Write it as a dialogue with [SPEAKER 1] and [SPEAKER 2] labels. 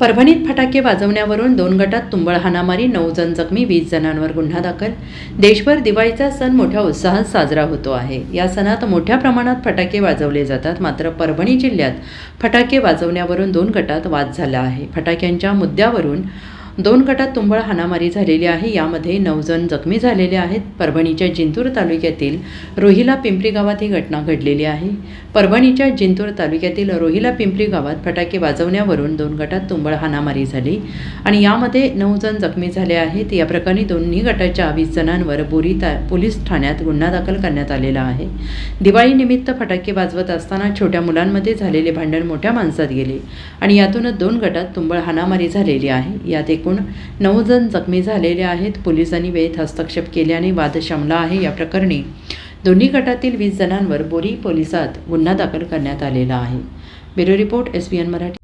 [SPEAKER 1] परभणीत फटाके वाजवण्यावरून दोन गटात तुंबळ हाणामारी नऊ जण जखमी वीस जणांवर गुन्हा दाखल. देशभर दिवाळीचा सण मोठ्या उत्साहात साजरा होतो आहे. या सणात मोठ्या प्रमाणात फटाके वाजवले जातात मात्र परभणी जिल्ह्यात फटाके वाजवण्यावरून दोन गटात वाद झाला आहे. फटाक्यांच्या मुद्द्यावरून दोन गटात तुंबळ हाणामारी झालेली आहे. यामध्ये नऊ जण जखमी झालेले आहेत. परभणीच्या जिंतूर तालुक्यातील रोहिला पिंपरी गावात ही घटना घडलेली आहे. परभणीच्या जिंतूर तालुक्यातील रोहिला पिंपरी गावात फटाके वाजवण्यावरून दोन गटात तुंबळ हाणामारी झाली आणि यामध्ये नऊ जण जखमी झाले आहेत. या प्रकरणी दोन्ही गटाच्या वीस जणांवर बोरी ता पोलीस ठाण्यात गुन्हा दाखल करण्यात आलेला आहे. दिवाळीनिमित्त फटाके वाजवत असताना छोट्या मुलांमध्ये झालेले भांडण मोठ्या माणसात गेले आणि यातूनच दोन गटात तुंबळ हाणामारी झालेली आहे. यात एक एकूण नऊ जण जखमी झालेले आहेत. पोलिसांनी वेळेत हस्तक्षेप केल्याने वाद शमला आहे या प्रकरणी. दोन्ही गटातील वीस जणांवर बोरी पोलिसात गुन्हा दाखल करण्यात आलेला आहे. Bureau report S B N Marathi.